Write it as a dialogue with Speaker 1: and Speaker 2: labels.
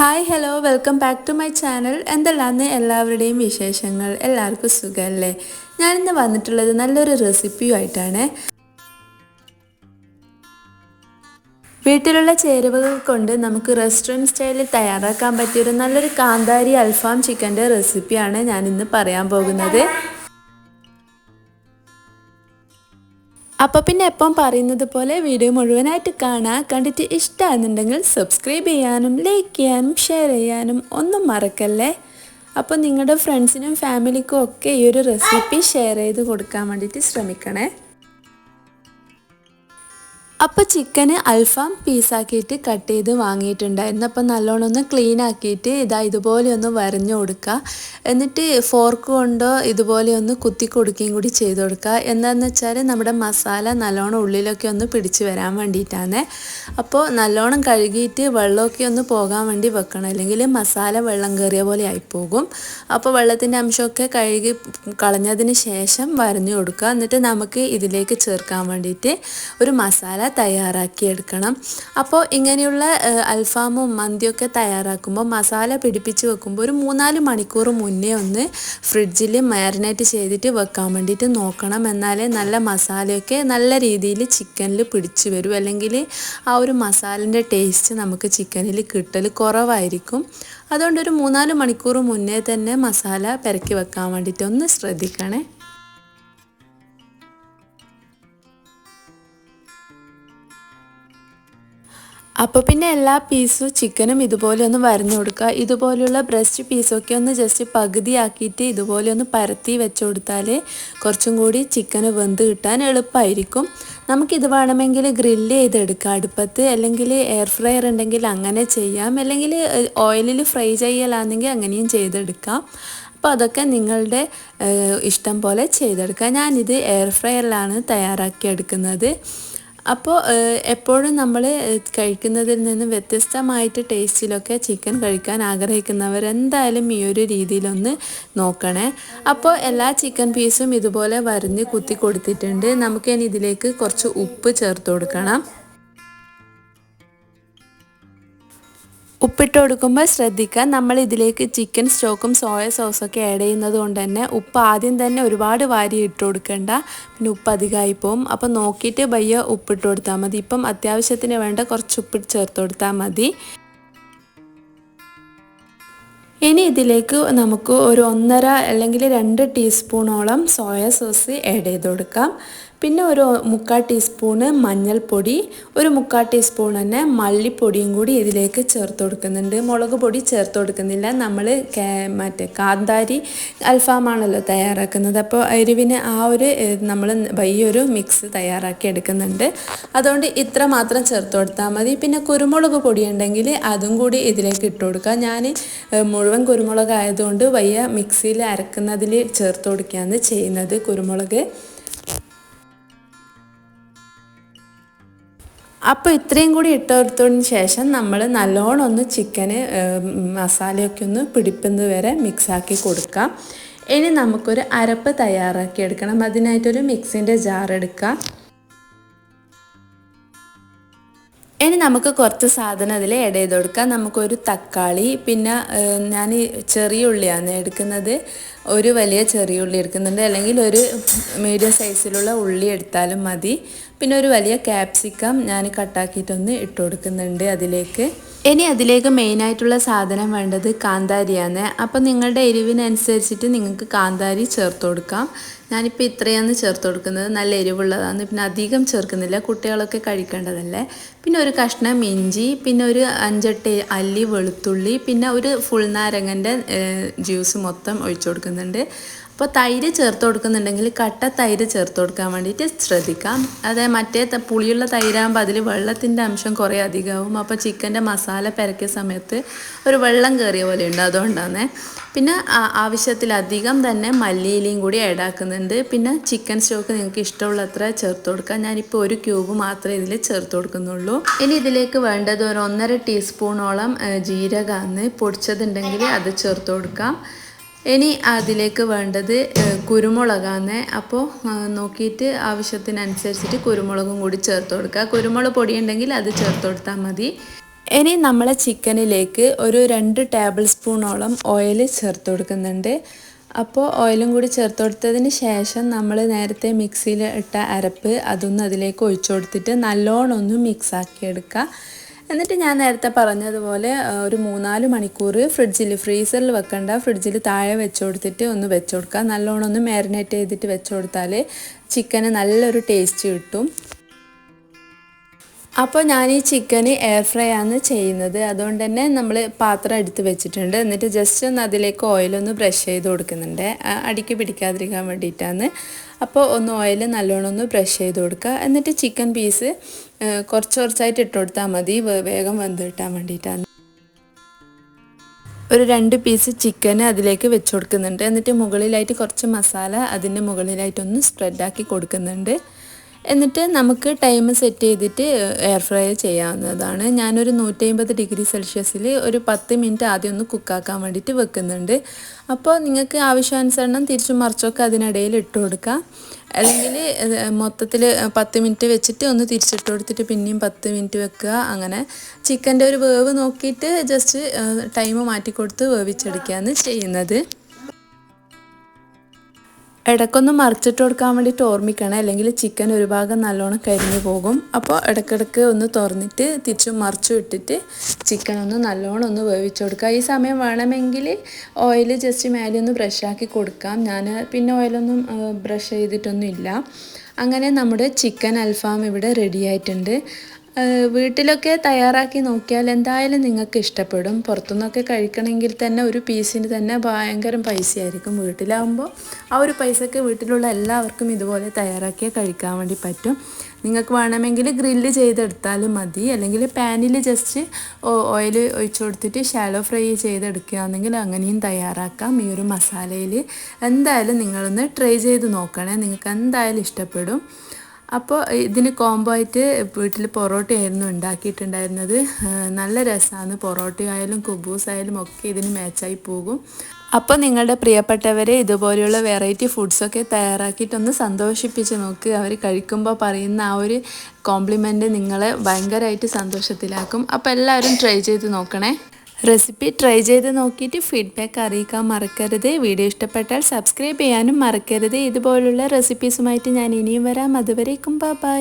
Speaker 1: Hi hello welcome back to my channel എന്തെല്ലാന്ന് എല്ലാവരുടെയും വിശേഷങ്ങൾ? എല്ലാവർക്കും സുഖമല്ലേ ഞാനിന്ന് വന്നിട്ടുള്ളത് നല്ലൊരു റെസിപ്പിയുമായിട്ടാണ് വീട്ടിലുള്ള ചേരുവകൾ കൊണ്ട് നമുക്ക് റെസ്റ്റോറന്റ് സ്റ്റൈലിൽ തയ്യാറാക്കാൻ പറ്റിയൊരു നല്ലൊരു കാന്താരി അൽഫാം ചിക്കന്റെ റെസിപ്പിയാണ് ഞാനിന്ന് പറയാൻ പോകുന്നത്. അപ്പോൾ പിന്നെ എപ്പം പറയുന്നത് പോലെ വീഡിയോ മുഴുവനായിട്ട് കാണാൻ കണ്ടിട്ട് ഇഷ്ടമാണെന്നുണ്ടെങ്കിൽ സബ്സ്ക്രൈബ് ചെയ്യാനും ലൈക്ക് ചെയ്യാനും ഷെയർ ചെയ്യാനും ഒന്നും മറക്കല്ലേ? അപ്പോൾ നിങ്ങളുടെ ഫ്രണ്ട്സിനും ഫാമിലിക്കും ഒക്കെ ഈ ഒരു റെസിപ്പി ഷെയർ ചെയ്ത് കൊടുക്കാൻ വേണ്ടിയിട്ട് ശ്രമിക്കണേ. അപ്പോൾ ചിക്കന് അൽഫാം പീസാക്കിയിട്ട് കട്ട് ചെയ്ത് വാങ്ങിയിട്ടുണ്ടായിരുന്നു. അപ്പോൾ നല്ലോണം ഒന്ന് ക്ലീൻ ആക്കിയിട്ട് ഇതാ ഇതുപോലെ ഒന്ന് വരഞ്ഞു കൊടുക്കുക എന്നിട്ട് ഫോർക്ക് കൊണ്ടോ ഇതുപോലെ ഒന്ന് കുത്തി കൊടുക്കുകയും കൂടി ചെയ്ത് കൊടുക്കുക എന്താണെന്ന് വെച്ചാൽ നമ്മുടെ മസാല നല്ലോണം ഉള്ളിലൊക്കെ ഒന്ന് പിടിച്ച് വരാൻ വേണ്ടിയിട്ടാണ്. അപ്പോൾ നല്ലോണം കഴുകിയിട്ട് വെള്ളമൊക്കെ ഒന്ന് പോകാൻ വേണ്ടി വെക്കണം. അല്ലെങ്കിൽ മസാല വെള്ളം കയറിയ പോലെ ആയിപ്പോകും. അപ്പോൾ വെള്ളത്തിന്റെ അംശമൊക്കെ കഴുകി കളഞ്ഞതിന് ശേഷം വരഞ്ഞു കൊടുക്കുക എന്നിട്ട് നമുക്ക് ഇതിലേക്ക് ചേർക്കാൻ വേണ്ടിയിട്ട് ഒരു മസാല തയ്യാറാക്കിയെടുക്കണം. അപ്പോൾ ഇങ്ങനെയുള്ള അൽഫാമും മന്തിയൊക്കെ തയ്യാറാക്കുമ്പോൾ മസാല പിടിപ്പിച്ച് വെക്കുമ്പോൾ ഒരു മൂന്നാൽ മണിക്കൂർ മുന്നേ ഒന്ന് ഫ്രിഡ്ജിൽ മാരിനേറ്റ് ചെയ്തിട്ട് വെക്കാൻ വേണ്ടിയിട്ട് നോക്കണം. എന്നാലേ നല്ല മസാലയൊക്കെ നല്ല രീതിയിൽ ചിക്കനിൽ പിടിച്ചു വരും. അല്ലെങ്കിൽ ആ ഒരു മസാലന്റെ ടേസ്റ്റ് നമുക്ക് ചിക്കനിൽ കിട്ടൽ കുറവായിരിക്കും. അതുകൊണ്ട് ഒരു മൂന്നാൽ മണിക്കൂർ മുന്നേ തന്നെ മസാല പെരക്കി വെക്കാൻ വേണ്ടിയിട്ട് ഒന്ന് ശ്രദ്ധിക്കണേ. അപ്പോൾ പിന്നെ എല്ലാ പീസും ചിക്കനും ഇതുപോലെ ഒന്ന് വരഞ്ഞു കൊടുക്കുക. ഇതുപോലെയുള്ള ബ്രസ്റ്റ് പീസൊക്കെ ഒന്ന് ജസ്റ്റ് പകുതിയാക്കിയിട്ട് ഇതുപോലെ ഒന്ന് പരത്തി വെച്ച് കൊടുത്താൽ കുറച്ചും കൂടി ചിക്കന് വെന്ത് കിട്ടാൻ എളുപ്പമായിരിക്കും നമുക്കിത് വേണമെങ്കിൽ ഗ്രില്ല് ചെയ്തെടുക്കാം. അടുപ്പത്ത് അല്ലെങ്കിൽ എയർ ഫ്രയർ ഉണ്ടെങ്കിൽ അങ്ങനെ ചെയ്യാം. അല്ലെങ്കിൽ ഓയിലിൽ ഫ്രൈ ചെയ്യലാണെങ്കിൽ അങ്ങനെയും ചെയ്തെടുക്കാം. അപ്പോൾ അതൊക്കെ നിങ്ങളുടെ ഇഷ്ടം പോലെ ചെയ്തെടുക്കാം. ഞാനിത് എയർ ഫ്രയറിലാണ് തയ്യാറാക്കി എടുക്കുന്നത് അപ്പോൾ എപ്പോഴും നമ്മൾ കഴിക്കുന്നതിൽ നിന്ന് വ്യത്യസ്തമായിട്ട് ടേസ്റ്റിലൊക്കെ ചിക്കൻ കഴിക്കാൻ ആഗ്രഹിക്കുന്നവർ എന്തായാലും ഈ ഒരു രീതിയിലൊന്ന് നോക്കണേ. അപ്പോൾ എല്ലാ ചിക്കൻ പീസും ഇതുപോലെ വരഞ്ഞ് കുത്തി കൊടുത്തിട്ടുണ്ട്. നമുക്ക് ഇനി ഇതിലേക്ക് കുറച്ച് ഉപ്പ് ചേർത്ത് കൊടുക്കണം. ഉപ്പിട്ട് കൊടുക്കുമ്പോൾ ശ്രദ്ധിക്കുക. നമ്മൾ ഇതിലേക്ക് ചിക്കൻ സ്റ്റോക്കും സോയ സോസൊക്കെ ആഡ് ചെയ്യുന്നത് കൊണ്ട് തന്നെ ഉപ്പ് ആദ്യം തന്നെ ഒരുപാട് വാരി ഇട്ട് കൊടുക്കേണ്ട. പിന്നെ ഉപ്പ് അധികമായി പോവും. അപ്പോൾ നോക്കിയിട്ട് പയ്യ ഉപ്പിട്ട് കൊടുത്താൽ മതി. ഇപ്പം അത്യാവശ്യത്തിന് വേണ്ട കുറച്ച് ഉപ്പ് ചേർത്ത് കൊടുത്താൽ മതി. ഇനി ഇതിലേക്ക് നമുക്ക് ഒരു ഒന്നര അല്ലെങ്കിൽ രണ്ട് ടീസ്പൂണോളം സോയ സോസ് ആഡ് ചെയ്ത് കൊടുക്കാം. പിന്നെ ഒരു മുക്കാൽ ടീസ്പൂണ് മഞ്ഞൾപ്പൊടി ഒരു മുക്കാൽ ടീസ്പൂൺ തന്നെ മല്ലിപ്പൊടിയും കൂടി ഇതിലേക്ക് ചേർത്ത് കൊടുക്കുന്നുണ്ട്. മുളക് പൊടി ചേർത്ത് കൊടുക്കുന്നില്ല. നമ്മൾ മറ്റേ കാന്താരി അൽഫാമാണല്ലോ തയ്യാറാക്കുന്നത്. അപ്പോൾ എരിവിന് ആ ഒരു നമ്മൾ വലിയൊരു മിക്സ് തയ്യാറാക്കി എടുക്കുന്നുണ്ട്. അതുകൊണ്ട് ഇത്ര മാത്രം ചേർത്ത് കൊടുത്താൽ മതി. പിന്നെ കുരുമുളക് പൊടി ഉണ്ടെങ്കിൽ അതും കൂടി ഇതിലേക്ക് ഇട്ട് കൊടുക്കുക. ഞാൻ മുഴുവൻ കുരുമുളക് ആയതുകൊണ്ട് വയ്യ മിക്സിയിൽ അരക്കുന്നതിൽ ചേർത്ത് കൊടുക്കുകയാണ് ചെയ്യുന്നത് കുരുമുളക്. അപ്പോൾ ഇത്രയും കൂടി ഇട്ടെടുത്തതിന് ശേഷം നമ്മൾ നല്ലോണം ഒന്ന് ചിക്കന് മസാലയൊക്കെ ഒന്ന് പിടിപ്പുന്നത് വരെ മിക്സാക്കി കൊടുക്കാം. ഇനി നമുക്കൊരു അരപ്പ് തയ്യാറാക്കി എടുക്കണം. അതിനായിട്ടൊരു മിക്സിന്റെ ജാർ എടുക്കാം. ഇനി നമുക്ക് കുറച്ച് സാധനം അതിൽ ആഡ് ചെയ്ത് കൊടുക്കാം. നമുക്കൊരു തക്കാളി പിന്നെ ഞാൻ ചെറിയ ഉള്ളിയാണ് എടുക്കുന്നത്. ഒരു വലിയ ചെറിയ ഉള്ളി എടുക്കുന്നുണ്ട്. അല്ലെങ്കിൽ ഒരു മീഡിയം സൈസിലുള്ള ഉള്ളി എടുത്താലും മതി. പിന്നെ ഒരു വലിയ ക്യാപ്സിക്കം ഞാൻ കട്ടാക്കിയിട്ടൊന്ന് ഇട്ട് കൊടുക്കുന്നുണ്ട് അതിലേക്ക്. ഇനി അതിലേക്ക് മെയിനായിട്ടുള്ള സാധനം വേണ്ടത് കാന്താരിയാണ്. അപ്പം നിങ്ങളുടെ എരിവിനനുസരിച്ചിട്ട് നിങ്ങൾക്ക് കാന്താരി ചേർത്ത് കൊടുക്കാം. ഞാനിപ്പോൾ ഇത്രയാണ് ചേർത്ത് കൊടുക്കുന്നത്. നല്ല എരിവുള്ളതാണ്. പിന്നെ അധികം ചേർക്കുന്നില്ല. കുട്ടികളൊക്കെ കഴിക്കേണ്ടതല്ലേ. പിന്നെ ഒരു കഷ്ണം ഇഞ്ചി പിന്നെ ഒരു അഞ്ചെട്ട് അല്ലി വെളുത്തുള്ളി പിന്നെ ഒരു ഫുൾ നാരങ്ങന്റെ ജ്യൂസ് മൊത്തം ഒഴിച്ചു കൊടുക്കുന്നുണ്ട്. അപ്പോൾ തൈര് ചേർത്ത് കൊടുക്കുന്നുണ്ടെങ്കിൽ കട്ട തൈര് ചേർത്ത് കൊടുക്കാൻ വേണ്ടിയിട്ട് ശ്രദ്ധിക്കാം. അതെ മറ്റേ പുളിയുള്ള തൈരാകുമ്പോൾ അതിൽ വെള്ളത്തിന്റെ അംശം കുറേ അധികമാവും. അപ്പോൾ ചിക്കന്റെ മസാല പെരക്കിയ സമയത്ത് ഒരു വെള്ളം കയറിയ പോലെ ഉണ്ട് അതുകൊണ്ടാണ് പിന്നെ ആവശ്യത്തിലധികം തന്നെ മല്ലിയിലയും കൂടി ആഡ് ആക്കുന്നുണ്ട്. പിന്നെ ചിക്കൻ സ്റ്റോക്ക് നിങ്ങൾക്ക് ഇഷ്ടമുള്ള അത്ര ചേർത്ത് കൊടുക്കാം. ഞാനിപ്പോൾ ഒരു ക്യൂബ് മാത്രമേ ഇതിൽ ചേർത്ത് കൊടുക്കുന്നുള്ളൂ. ഇനി ഇതിലേക്ക് വേണ്ടത് ഒരു ഒന്നര ടീസ്പൂണോളം ജീരകമാണ് പൊടിച്ചതുണ്ടെങ്കിൽ അത് ചേർത്ത് കൊടുക്കാം. ഇനി അതിലേക്ക് വേണ്ടത് കുരുമുളകാണ് അപ്പോൾ നോക്കിയിട്ട് ആവശ്യത്തിനനുസരിച്ചിട്ട് കുരുമുളകും കൂടി ചേർത്ത് കൊടുക്കുക. കുരുമുളക് പൊടി ഉണ്ടെങ്കിൽ അത് ചേർത്ത് കൊടുത്താൽ മതി. ഇനി നമ്മളെ ചിക്കനിലേക്ക് ഒരു രണ്ട് ടേബിൾ സ്പൂണോളം ഓയിൽ ചേർത്ത് കൊടുക്കുന്നുണ്ട്. അപ്പോൾ ഓയിലും കൂടി ചേർത്ത് കൊടുത്തതിന് ശേഷം നമ്മൾ നേരത്തെ മിക്സിയിൽ ഇട്ട അരപ്പ് അതൊന്ന് അതിലേക്ക് ഒഴിച്ചു കൊടുത്തിട്ട് നല്ലോണം ഒന്ന് മിക്സ് ആക്കി എടുക്കുക എന്നിട്ട് ഞാൻ നേരത്തെ പറഞ്ഞതുപോലെ ഒരു മൂന്നാൽ മണിക്കൂർ ഫ്രിഡ്ജിൽ ഫ്രീസറിൽ വെക്കണ്ട ഫ്രിഡ്ജിൽ താഴെ വെച്ച് കൊടുത്തിട്ട് ഒന്ന് വെച്ച് കൊടുക്കുക. നല്ലോണം ഒന്ന് മാരിനേറ്റ് ചെയ്തിട്ട് വെച്ച് കൊടുത്താൽ ചിക്കന് നല്ലൊരു ടേസ്റ്റ് കിട്ടും. അപ്പോൾ ഞാൻ ഈ ചിക്കന് എയർ ഫ്രൈ ആണ് ചെയ്യുന്നത്. അതുകൊണ്ട് തന്നെ നമ്മൾ പാത്രം എടുത്ത് വെച്ചിട്ടുണ്ട്. എന്നിട്ട് ജസ്റ്റ് ഒന്ന് അതിലേക്ക് ഓയിലൊന്ന് ബ്രഷ് ചെയ്ത് കൊടുക്കുന്നുണ്ട്. അടിക്ക് പിടിക്കാതിരിക്കാൻ വേണ്ടിയിട്ടാണ്. അപ്പോൾ ഒന്ന് ഓയിൽ നല്ലോണം ഒന്ന് ബ്രഷ് ചെയ്ത് കൊടുക്കുക. എന്നിട്ട് ചിക്കൻ പീസ് കുറച്ച് കുറച്ചായിട്ട് ഇട്ട് കൊടുത്താൽ മതി. വേഗം വെന്ത് കിട്ടാൻ വേണ്ടിയിട്ടാണ്. ഒരു രണ്ട് പീസ് ചിക്കൻ അതിലേക്ക് വെച്ച് കൊടുക്കുന്നുണ്ട്. എന്നിട്ട് മുകളിലായിട്ട് കുറച്ച് മസാല അതിന്റെ മുകളിലായിട്ടൊന്ന് സ്പ്രെഡാക്കി കൊടുക്കുന്നുണ്ട്. എന്നിട്ട് നമുക്ക് ടൈം സെറ്റ് ചെയ്തിട്ട് എയർ ഫ്രൈ ചെയ്യാവുന്നതാണ്. ഞാനൊരു നൂറ്റി ഡിഗ്രി സെൽഷ്യസിൽ ഒരു പത്ത് മിനിറ്റ് ആദ്യം ഒന്ന് കുക്കാക്കാൻ വേണ്ടിയിട്ട് വെക്കുന്നുണ്ട്. അപ്പോൾ നിങ്ങൾക്ക് ആവശ്യാനുസരണം തിരിച്ചും മറിച്ചൊക്കെ അതിനിടയിൽ ഇട്ട് കൊടുക്കാം. അല്ലെങ്കിൽ മൊത്തത്തിൽ പത്ത് മിനിറ്റ് വെച്ചിട്ട് ഒന്ന് തിരിച്ചിട്ട് കൊടുത്തിട്ട് പിന്നെയും പത്ത് മിനിറ്റ് വെക്കുക. അങ്ങനെ ചിക്കന്റെ ഒരു വേവ് നോക്കിയിട്ട് ജസ്റ്റ് ടൈം മാറ്റി കൊടുത്ത് വേവിച്ചെടുക്കുകയാണ് ചെയ്യുന്നത്. ഇടയ്ക്കൊന്ന് മറിച്ചിട്ട് കൊടുക്കാൻ വേണ്ടിയിട്ട് ഓർമ്മിക്കണം. അല്ലെങ്കിൽ ചിക്കൻ ഒരു ഭാഗം നല്ലോണം കരിഞ്ഞു പോകും. അപ്പോൾ ഇടയ്ക്കിടയ്ക്ക് ഒന്ന് തുറന്നിട്ട് തിരിച്ചും മറിച്ചു ഇട്ടിട്ട് ചിക്കൻ ഒന്ന് നല്ലോണം ഒന്ന് വേവിച്ചു കൊടുക്കുക. ഈ സമയം വേണമെങ്കിൽ ഓയിൽ ജസ്റ്റ് മേലെ ഒന്ന് ബ്രഷാക്കി കൊടുക്കാം. ഞാൻ പിന്നെ ഓയിലൊന്നും ബ്രഷ് ചെയ്തിട്ടൊന്നും ഇല്ല അങ്ങനെ നമ്മുടെ ചിക്കൻ അൽഫാം ഇവിടെ റെഡി ആയിട്ടുണ്ട്. വീട്ടിലൊക്കെ തയ്യാറാക്കി നോക്കിയാൽ എന്തായാലും നിങ്ങൾക്ക് ഇഷ്ടപ്പെടും. പുറത്തുനിന്നൊക്കെ കഴിക്കണമെങ്കിൽ തന്നെ ഒരു പീസിന് തന്നെ ഭയങ്കര പൈസയായിരിക്കും. വീട്ടിലാവുമ്പോൾ ആ ഒരു പൈസക്ക് വീട്ടിലുള്ള എല്ലാവർക്കും ഇതുപോലെ തയ്യാറാക്കിയാൽ കഴിക്കാൻ വേണ്ടി പറ്റും. നിങ്ങൾക്ക് വേണമെങ്കിൽ ഗ്രില്ല് ചെയ്തെടുത്താലും മതി. അല്ലെങ്കിൽ പാനിൽ ജസ്റ്റ് ഓയിൽ ഒഴിച്ചു കൊടുത്തിട്ട് ഷാലോ ഫ്രൈ ചെയ്തെടുക്കുകയാണെങ്കിൽ അങ്ങനെയും തയ്യാറാക്കാം. ഈ ഒരു മസാലയിൽ എന്തായാലും നിങ്ങളൊന്ന് ട്രൈ ചെയ്ത് നോക്കണേ. നിങ്ങൾക്ക് എന്തായാലും ഇഷ്ടപ്പെടും. അപ്പോൾ ഇതിന് കോംബോ ആയിട്ട് വീട്ടിൽ പൊറോട്ടയായിരുന്നു ഉണ്ടാക്കിയിട്ടുണ്ടായിരുന്നത്. നല്ല രസമാണ് പൊറോട്ടയായാലും കുബൂസ് ആയാലും ഒക്കെ ഇതിന് മാച്ചായി പോകും. അപ്പോൾ നിങ്ങളുടെ പ്രിയപ്പെട്ടവരെ ഇതുപോലെയുള്ള വെറൈറ്റി ഫുഡ്സൊക്കെ തയ്യാറാക്കിയിട്ടൊന്ന് സന്തോഷിപ്പിച്ച് നോക്ക്. അവർ കഴിക്കുമ്പോൾ പറയുന്ന ആ ഒരു കോംപ്ലിമെന്റ് നിങ്ങളെ ഭയങ്കരമായിട്ട് സന്തോഷത്തിലാക്കും. അപ്പോൾ എല്ലാവരും ട്രൈ ചെയ്ത് നോക്കണേ. റെസിപ്പി ട്രൈ ചെയ്ത് നോക്കിയിട്ട് ഫീഡ്ബാക്ക് അറിയിക്കാൻ മറക്കരുത്. വീഡിയോ ഇഷ്ടപ്പെട്ടാൽ സബ്സ്ക്രൈബ് ചെയ്യാനും മറക്കരുത്. ഇതുപോലുള്ള റെസിപ്പീസുമായിട്ട് ഞാൻ ഇനിയും വരാം. അതുവരേക്കും ബൈ